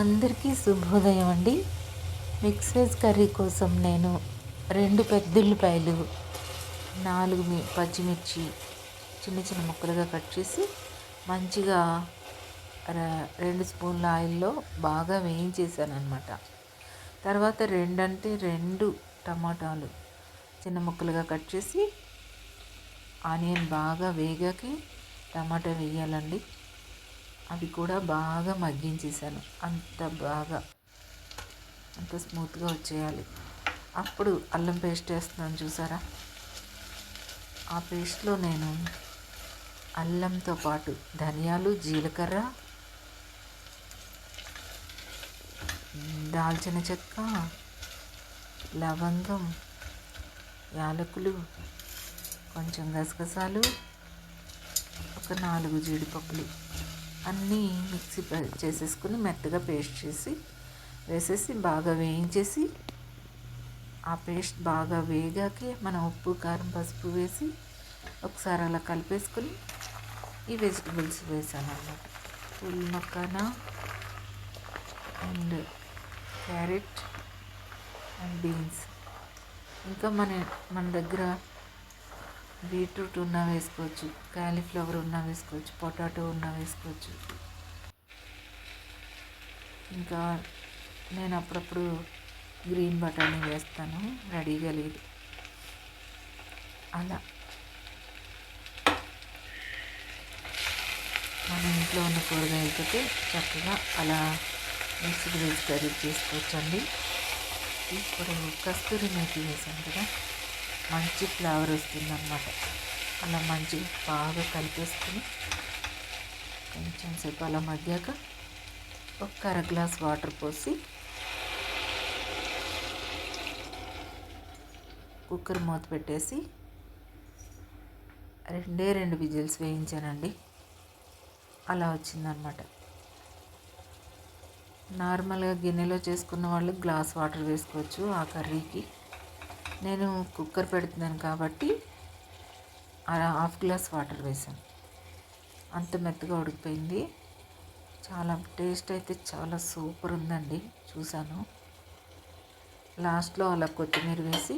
అందరికీ శుభోదయం అండి. మిక్స్ వెజ్ కర్రీ కోసం నేను రెండు పెద్దుల్లిపాయలు నాలుగు మీ పచ్చిమిర్చి చిన్న చిన్న ముక్కలుగా కట్ చేసి మంచిగా రెండు స్పూన్ల ఆయిల్లో బాగా వేయించేసాను అనమాట తర్వాత రెండంటే రెండు టమాటాలు చిన్న ముక్కలుగా కట్ చేసి ఆనియన్ బాగా వేగాకి టమాటా వేయాలండి. అవి కూడా బాగా మగ్గించేసాను అంత బాగా అంత స్మూత్గా వచ్చేయాలి. అప్పుడు అల్లం పేస్ట్ వేస్తున్నాను చూసారా? ఆ పేస్ట్లో నేను అల్లంతో పాటు ధనియాలు జీలకర్ర దాల్చిన చెక్క లవంగం యాలకులు కొంచెం గసగసాలు ఒక నాలుగు జీడిపప్పులు. అన్నీ మిక్సీ చేసేసుకుని మెత్తగా పేస్ట్ చేసి వేసేసి బాగా వేయించేసి ఆ పేస్ట్ బాగా వేగాకి మనం ఉప్పు కారం పసుపు వేసి ఒకసారి అలా కలిపేసుకొని ఈ వెజిటబుల్స్ వేసాను అన్నమాట pull and carrot and beans. ఇంకా మన మన దగ్గర బీట్రూట్ ఉన్నా వేసుకోవచ్చు కాలీఫ్లవర్ ఉన్నా వేసుకోవచ్చు పొటాటో ఉన్నా వేసుకోవచ్చు. ఇంకా నేను అప్పుడప్పుడు గ్రీన్ బటానీ వేస్తాను రెడీగా లేదు. అలా. మన ఇంట్లో ఉన్న కూరగాయలతో చక్కగా అలా మిక్స్డ్ వేసి చేసుకోవచ్చండి. ఇప్పుడు కస్తూరి మేతి వేసాను కదా. మంచి ఫ్లేవర్ వస్తుందన్నమాట. అలా మంచి బాగా కలిపేసుకుని కొంచెం సేపు అలా మగ్గాక ఒక అర గ్లాస్ వాటర్ పోసి కుక్కర్ మూత పెట్టేసి రెండే రెండు విజిల్స్ వేయించానండి. అలా వచ్చిందనమాట నార్మల్గా గిన్నెలో చేసుకున్న వాళ్ళు గ్లాస్ వాటర్ వేసుకోవచ్చు ఆ కర్రీకి. నేను కుక్కర్ పెడుతున్నాను కాబట్టి అలా హాఫ్ గ్లాస్ వాటర్ వేసాను అంత మెత్తగా ఉడికిపోయింది. చాలా టేస్ట్ అయితే చాలా సూపర్ ఉందండి. చూశాను. లాస్ట్లో అలా కొత్తిమీర వేసి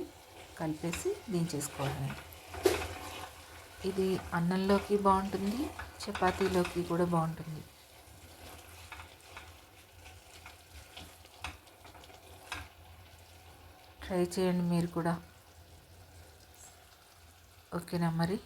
కలిపేసి దించేసుకోవడమే ఇది అన్నంలోకి బాగుంటుంది చపాతీలోకి కూడా బాగుంటుంది. ట్రై చేయండి మీరు కూడా. ఓకేనా మరి?